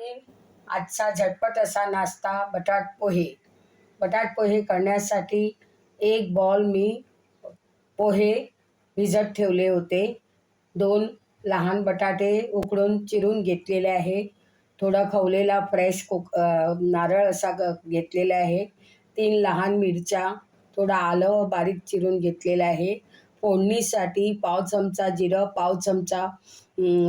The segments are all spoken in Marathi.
आजचा झटपट असा नाश्ता बटाट पोहे. बटाट पोहे करण्यासाठी एक बॉल मी पोहे भिजत ठेवले होते. दोन लहान बटाटे उकडून चिरून घेतलेले आहे. थोडा खवलेला फ्रेश कोक नारळ असा ग घेतलेला आहे. तीन लहान मिरच्या थोडं आलं बारीक चिरून घेतलेलं आहे. फोडणीसाठी पाव चमचा जिरं पाव चमचा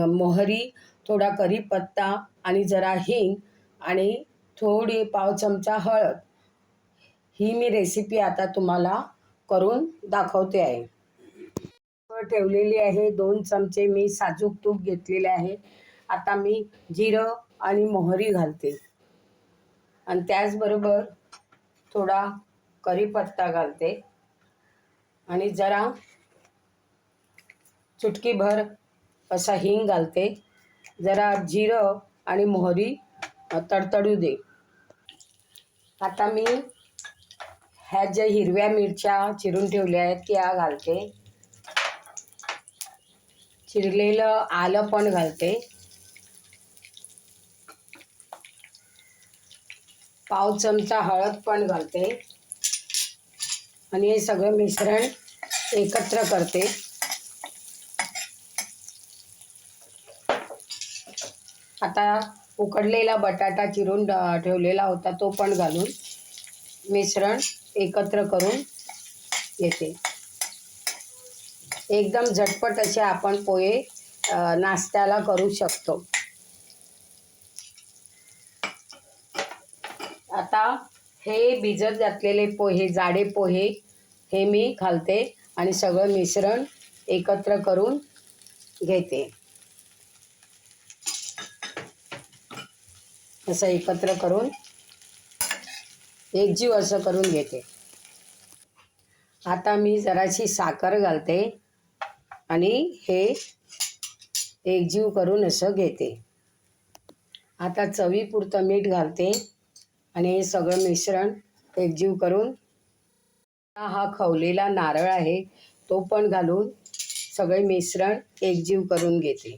मोहरी थोडा कढीपत्ता आणि जरा हिंग आणि थोडी पाव चमचा हळद. ही मी रेसिपी आता तुम्हाला करून दाखवते आहे. ठेवलेली आहे दोन चमचे. मी साजूक तूप घेतलेले आहे. आता मी जिरं आणि मोहरी घालते. आणि त्याचबरोबर थोडा कढीपत्ता घालते. आणि जरा चुटकीभर असा हिंग घालते. जरा जिरं आणि मोहरी तडतडू दे. आता मी ह्या ज्या हिरव्या मिरच्या चिरून ठेवल्या आहेत त्या घालते. चिरलेलं आलं पण घालते. पाव चमचा हळद पण घालते. आणि हे सगळं मिश्रण एकत्र करते. आता उकडलेला बटाटा चिरून ठेवलेला होता तो पण घालून मिश्रण एकत्र करून घेते एकदम झटपट असे आपण पोहे नाश्त्याला करू शकतो. आता हे भिजत घातलेले पोहे जाडे पोहे हे मी घालते आणि सगळं मिश्रण एकत्र करून घेते. असं एकत्र करून एकजीव असं करून घेते. आता मी जराशी साखर घालते आणि हे एकजीव करून असं घेते. आता चवीपुरतं मीठ घालते आणि हे सगळं मिश्रण एकजीव करून हा खवलेला नारळ आहे तो पण घालून सगळे मिश्रण एकजीव करून घेते.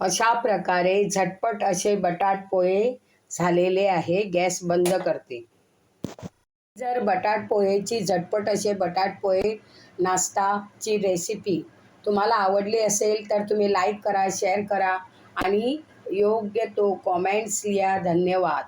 अशा प्रकारे झटपट असे बटाट पोहे झालेले आहे गॅस बंद करते. जर बटाट पोहेची झटपट असे बटाट पोहे नाश्ताची रेसिपी तुम्हाला आवडली असेल तर तुम्ही लाईक करा शेअर करा आणि योग्य तो कॉमेंट्स लिहा. धन्यवाद.